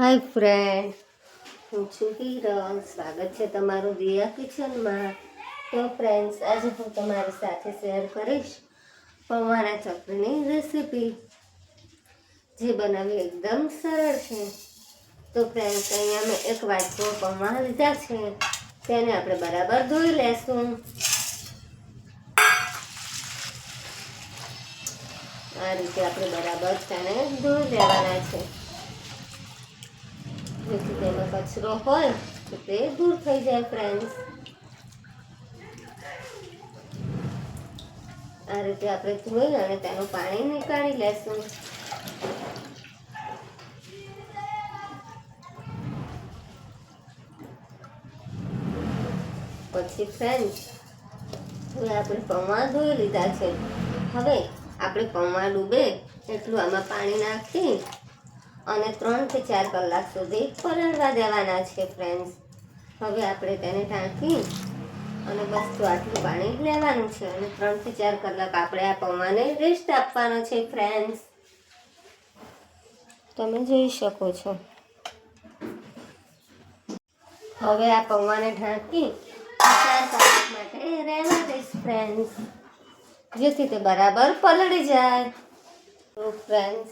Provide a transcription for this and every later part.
હાય friend, હું છું હિરલ. સ્વાગત છે તમારું દિયા કિચનમાં. તો ફ્રેન્ડ્સ, આજે હું તમારી સાથે શેર કરીશ પૌવાના ચકરીની રેસીપી, જે બનાવી એકદમ સરળ છે. તો ફ્રેન્ડ્સ, અહીંયા મેં એક વાટકો પૌવા લીધા છે. તેને આપણે બરાબર ધોઈ લેશું. આ રીતે આપણે બરાબર તેને ધોઈ લેવાના છે. જેથી તેમાં કચરો હોય તો તે દૂર થઈ જાય ફ્રેન્ડ્સ આ રીતે આપણે ધોઈ અને તેનું પાણી નીકાળી લેશું. પછી ફ્રેન્ડ્સ હવે આપણે પૌવા ધોઈ લીધા છે. હવે આપણે પૌવા ડૂબે, એટલું આમાં પાણી નાખી અને ત્રણથી ચાર કલાક સુધી પલળવા દેવાના છે ફ્રેન્ડ્સ હવે આપણે તેને ઢાંકી અને બસ આટલું પાણી લેવાનું છે અને ત્રણથી ચાર કલાક આપણે આ પૌવાને રેસ્ટ આપવાનો છે ફ્રેન્ડ્સ તમે જોઈ શકો છો. હવે આ પૌવાને ઢાંકી ચાર કલાક માટે રહેવા દઈશ ફ્રેન્ડ્સ જેથી તે બરાબર પલળી જાય. તો ફ્રેન્ડ્સ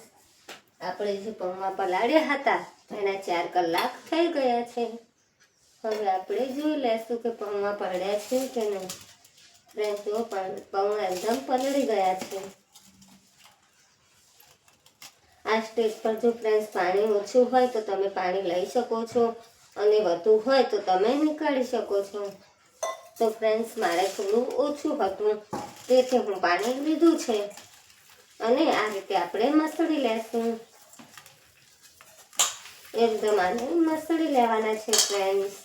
આપણે જે પગમાં પલાળ્યા હતા, એના ચાર કલાક થઈ ગયા છે. હવે આપણે જોઈ લેશું કે પગમાં પલળ્યા છે કે નહીં. ફ્રેન્ડ જો પૌવા એકદમ પલળી ગયા છે. આ સ્ટેજ પર જો ફ્રેન્ડ્સ પાણી ઓછું હોય તો તમે પાણી લઈ શકો છો, અને વધુ હોય તો તમે નીકાળી શકો છો. તો ફ્રેન્ડ્સ, મારે થોડું ઓછું હતું, તેથી હું પાણી લીધું છે. અને આ રીતે આપણે મસળી લેશું. એકદમ આને મસળી લેવાના છે ફ્રેન્ડ્સ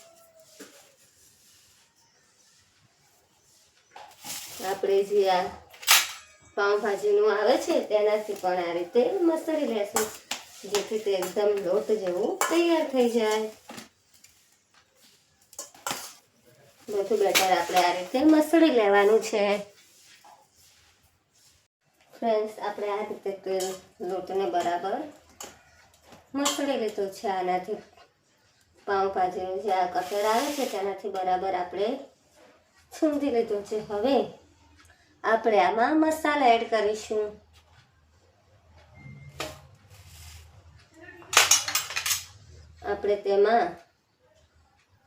આપણે જે આ પાઉંભાજીનું આવે છે, તેનાથી પણ આ રીતે મસળી લેશું, જેથી તે એકદમ લોટ જેવું તૈયાર થઈ જાય. બધું બેટર આપણે આ રીતે મસળી લેવાનું છે. ફ્રેન્ડ્સ, આપણે આ રીતે લોટને બરાબર મસળી લીધો છે આનાથી. પાઉંભાજીનું જે આ કટર આવે છે તેનાથી બરાબર આપણે છૂંદી લીધો છે. હવે આપણે આમાં મસાલા એડ કરીશું. આપણે તેમાં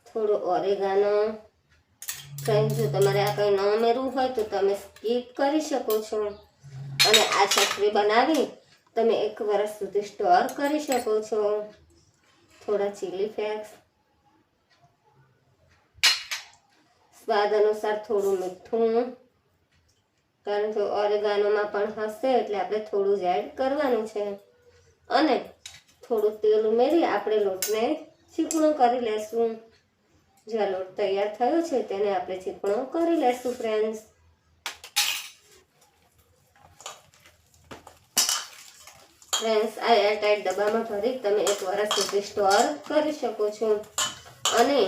થોડો ઓરેગાનો ફ્રેન્ડ જો તમારે આ કંઈ ન ઉમેરવું હોય તો તમે સ્કીપ કરી શકો છો. અને આ ચટણી બનાવી તમે એક વર્ષ સુધી સ્ટોર કરી શકો છો. થોડા ચીલી ફ્લેક્સ સ્વાદ અનુસાર થોડું મીઠું. કારણ કે ઓરેગાનોમાં પણ હશે એટલે આપણે થોડું જ એડ કરવાનું છે. અને થોડું તેલ ઉમેરી આપણે લોટને ચીકણો કરી લેશું. જે આ લોટ તૈયાર થયો છે તેને આપણે ચીકણો કરી લેશું ફ્રેન્ડ્સ ફ્રેન્ડ્સ આ એરટાઈટ ડબ્બામાં ભરી તમે એક વર્ષ સુધી સ્ટોર કરી શકો છો. અને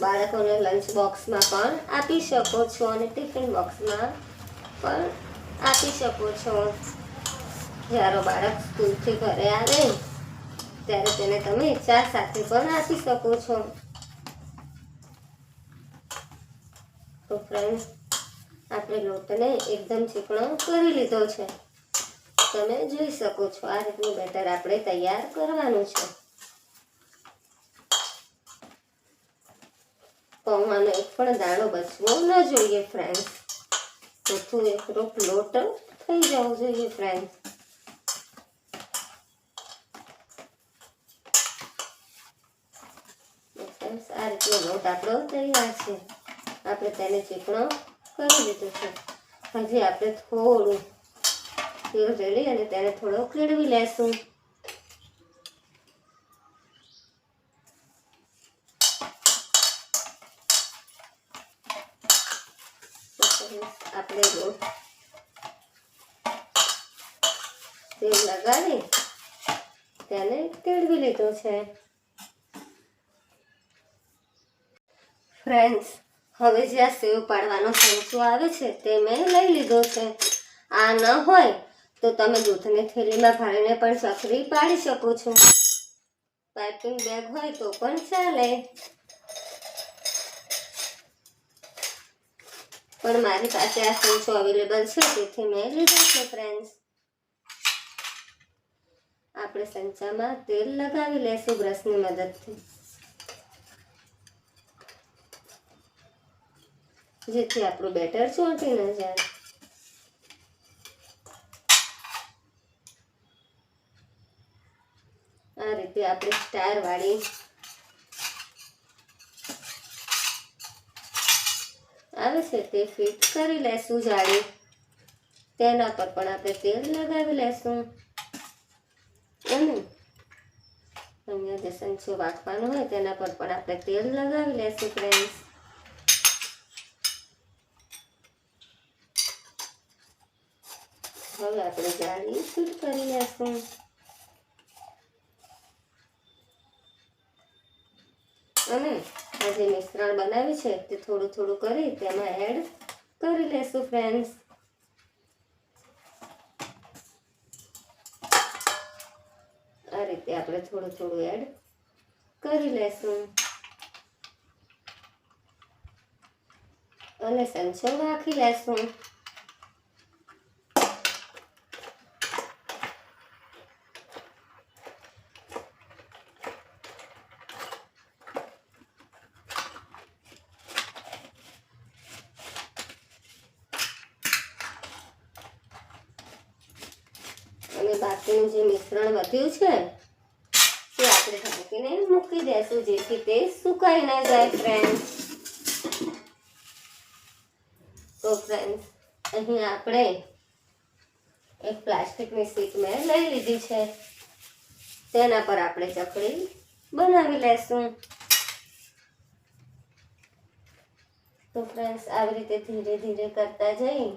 બાળકોને લંચ બોક્સમાં પણ આપી શકો છો અને ટિફિન બોક્સમાં પણ આપી શકો છો. જ્યારે બાળક સ્કૂલથી ઘરે આવે, ત્યારે તેને તમે ચા સાથે પણ આપી શકો છો. તો ફ્રેન્ડ્સ આપણે લોટને એકદમ ચીકણો કરી લીધો છે. તમે જોઈ શકો છો આ રીતનું બેટર આપણે તૈયાર કરવાનું છે. પૌવાનો એક પણ દાણો બચવો ન જોઈએ ફ્રેન્ડ ચોથું એક રૂપ લોટ થઈ જવું જોઈએ ફ્રેન્ડ્સ આ રીતનો લોટ આપણો તૈયાર છે. આપણે તેને ચીકણો કરી દીધું છે. હજી આપણે થોડું તેલ રેડી અને તેને થોડો કેળવી લેશું. આપણે લોટ તેલ લગાડી તેને કેળવી લીધો છે. ફ્રેન્ડ્સ હવે જે આ સેવ પાડવાનો સંચો આવે છે તે મેં લઈ લીધો છે. આ ન હોય તો તમે દૂધને થેલીમાં ભરીને પણ ચકરી પાડી શકો છો. પાઇપિંગ બેગ હોય તો પણ ચાલે. પણ મારી પાસે આ સંચો અવેલેબલ છે, તેથી મેં લીધો છે ફ્રેન્ડ્સ આપણે સંચામાં તેલ લગાવી લેશું બ્રશની મદદથી. જેથી આપણું બેટર ચોંટી ન જાય. આ રીતે આપણે સ્ટાર વાળી આવે છે તે ફિટ કરી લેશું જાળી. તેના પર પણ આપણે તેલ લગાવી લેશું. અને અહીંયા જે સંચો વાંકવાનો હોય તેના પર પણ આપણે તેલ લગાવી લેશું ફ્રેન્ડ્સ હવે આપણે જાળી ફિટ કરી લેશું. અને આ જે મિશ્રણ બનાવ્યું છે તે થોડું થોડું કરી તેમાં એડ કરી લેશું ફ્રેન્ડ્સ આ રીતે આપણે થોડું થોડું એડ કરી લેશું. અને સંચો રાખી લેશું. અને જે મિશ્રણ વધ્યું છે, તે આપણે ઢાંકીને મૂકી દેશું, જેથી તે સુકાઈ ના જાય ફ્રેન્ડ તો ફ્રેન્ડ અહીં આપણે એક પ્લાસ્ટિકની સીટ મેં લઈ લીધી છે. તેના પર આપણે ચકડી બનાવી લેશું. તો ફ્રેન્ડ્સ આવી રીતે ધીરે ધીરે કરતા જઈ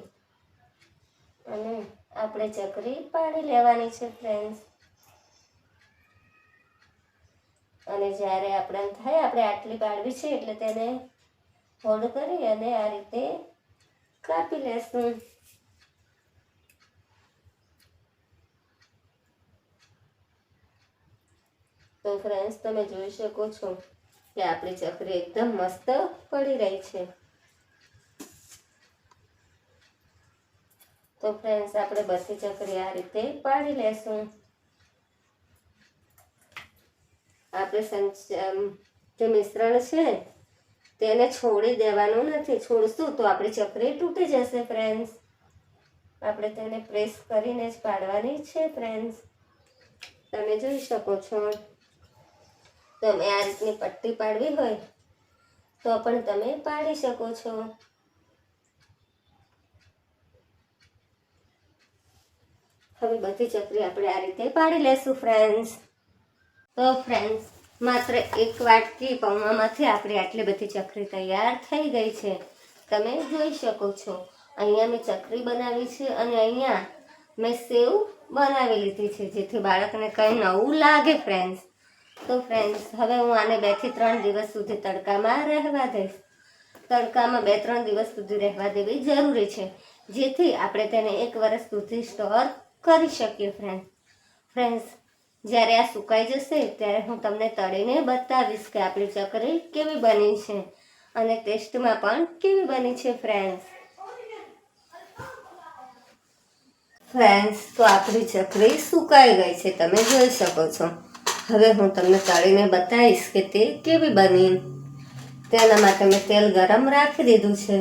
અને આપણે ચકરી પાડી લેવાની છે ફ્રેન્ડ્સ અને જ્યારે આપણે થાય, આપણે આટલી પાડવી છે, એટલે તેને હોલ્ડ કરી અને આ રીતે કાપી લેશું. તો ફ્રેન્ડ્સ તમે જોઈ શકો છો કે આપણી ચકરી એકદમ મસ્ત પડી રહી છે. તો ફ્રેન્ડ્સ આપણે બધી ચકરી આ રીતે પાડી લેશું. આપણે જે મિશ્રણ છે, તેને છોડી દેવાનું નથી. છોડશું તો આપણી ચકરી તૂટી જશે ફ્રેન્ડ્સ આપણે તેને પ્રેસ કરીને જ પાડવાની છે ફ્રેન્ડ્સ તમે જોઈ શકો છો. તમે આ રીતની પટ્ટી પાડવી હોય, તો પણ તમે પાડી શકો છો. હવે બધી ચકરી આપણે આ રીતે પાડી લેશું ફ્રેન્ડ્સ તો ફ્રેન્ડ્સ માત્ર એક વાટકી પૌવામાંથી આપણી આટલી બધી ચકરી તૈયાર થઈ ગઈ છે. તમે જોઈ શકો છો, અહીંયા મેં ચકરી બનાવી છે અને અહીંયા મેં સેવ બનાવી લીધી છે, જેથી બાળકને કંઈ નવું લાગે ફ્રેન્ડ્સ તો ફ્રેન્ડ્સ હવે હું આને બેથી ત્રણ દિવસ સુધી તડકામાં રહેવા દઈશ. તડકામાં બે ત્રણ દિવસ સુધી રહેવા દેવી જરૂરી છે, જેથી આપણે તેને એક વર્ષ સુધી સ્ટોર કરી શકીએ ફ્રેન્ડ ફ્રેન્ડ્સ જ્યારે આ સુકાઈ જશે, ત્યારે હું તમને તળીને બતાવીશ કે આપણી ચકરી કેવી બની છે અને ટેસ્ટમાં પણ કેવી બની છે ફ્રેન્ડ્સ ફ્રેન્ડ્સ તો આપણી ચકરી સુકાઈ ગઈ છે, તમે જોઈ શકો છો. હવે હું તમને તળીને બતાવીશ કે તે કેવી બની. તેના માટે મેં તેલ ગરમ રાખી દીધું છે.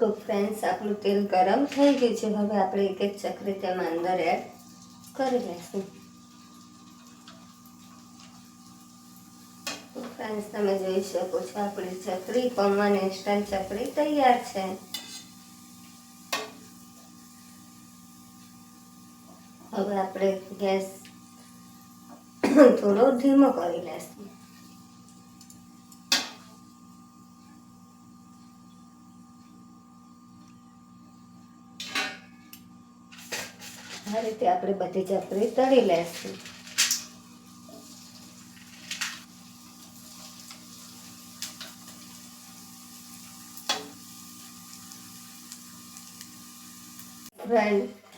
તો ફ્રેન્ડ્સ આપણું તેલ ગરમ થઈ ગયું છે. હવે આપણે એક એક ચકરી તેમાં અંદર એડ કરી લઈશું. ફ્રેન્ડ્સ તમે જોઈ શકો છો, આપણી ચકરી પમવાન ઇન્સ્ટન્ટ ચકરી તૈયાર છે. હવે આપણે ગેસ થોડો ધીમો કરી લેશું રીતે આપણે બધી ચકરી તળી લેશું.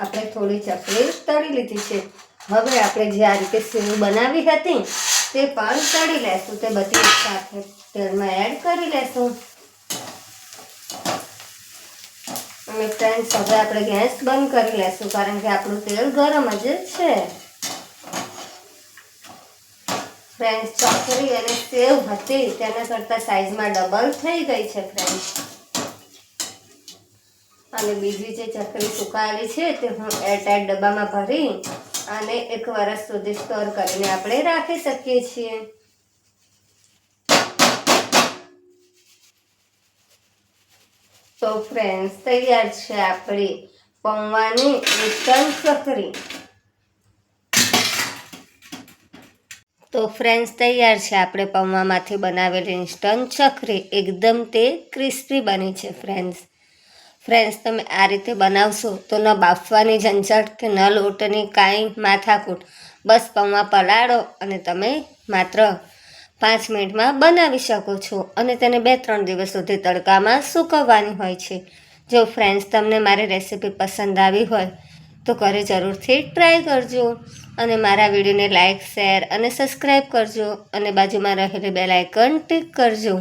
આપણે થોડી ચકરી તળી લીધી છે. હવે આપણે જે આ રીતે સેવ બનાવી હતી, તે પણ તળી લેશું. તે બધી એક સાથે તેલમાં એડ કરી લેશું. અને ફ્રેન્ડ્સ હવે આપણે ગેસ બંધ કરી લેશું, કારણ કે આપણું તેલ ગરમ જ છે. ફ્રેન્ડ્સ ચોકરી અને સેવ હતી, તેના કરતાં સાઈઝમાં ડબલ થઈ ગઈ છે ફ્રેન્ડ્સ અને બીજી જે ચકરી સુકાયેલી છે, તે હું એરટાઈટ ડબ્બામાં ભરી અને એક વર્ષ સુધી સ્ટોર કરીને આપણે રાખી શકીએ છીએ. તો ફ્રેન્ડ્સ તૈયાર છે આપણી પૌવાની ઇન્સ્ટન્ટ સખરી તો ફ્રેન્ડ્સ તૈયાર છે આપણે પૌવામાંથી બનાવેલી ઇન્સ્ટન્ટ ચકરી એકદમ તે ક્રિસ્પી બની છે ફ્રેન્ડ્સ ફ્રેન્ડ્સ તમે આ રીતે બનાવશો તો ન બાફવાની ઝંઝટ કે ન લોટની કાંઈ માથાકૂટ. બસ પૌવા પલાળો અને તમે માત્ર પાંચ મિનિટમાં બનાવી શકો છો અને તેને બે ત્રણ દિવસ સુધી તડકામાં સૂકવવાની હોય છે. જો ફ્રેન્ડ્સ તમને મારી રેસીપી પસંદ આવી હોય, તો ઘરે જરૂરથી ટ્રાય કરજો અને મારા વિડીયોને લાઇક શેર અને સબસ્ક્રાઈબ કરજો અને બાજુમાં રહેલી બેલ આઇકન ટિક કરજો.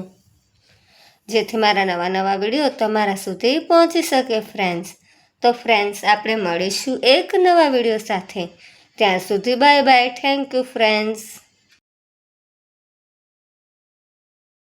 જેથી મારા નવા નવા વીડિયો તમારા સુધી પહોંચી શકે ફ્રેન્ડ્સ તો ફ્રેન્ડ્સ આપણે મળીશું એક નવા વીડિયો સાથે. ત્યાં સુધી bye bye thank you friends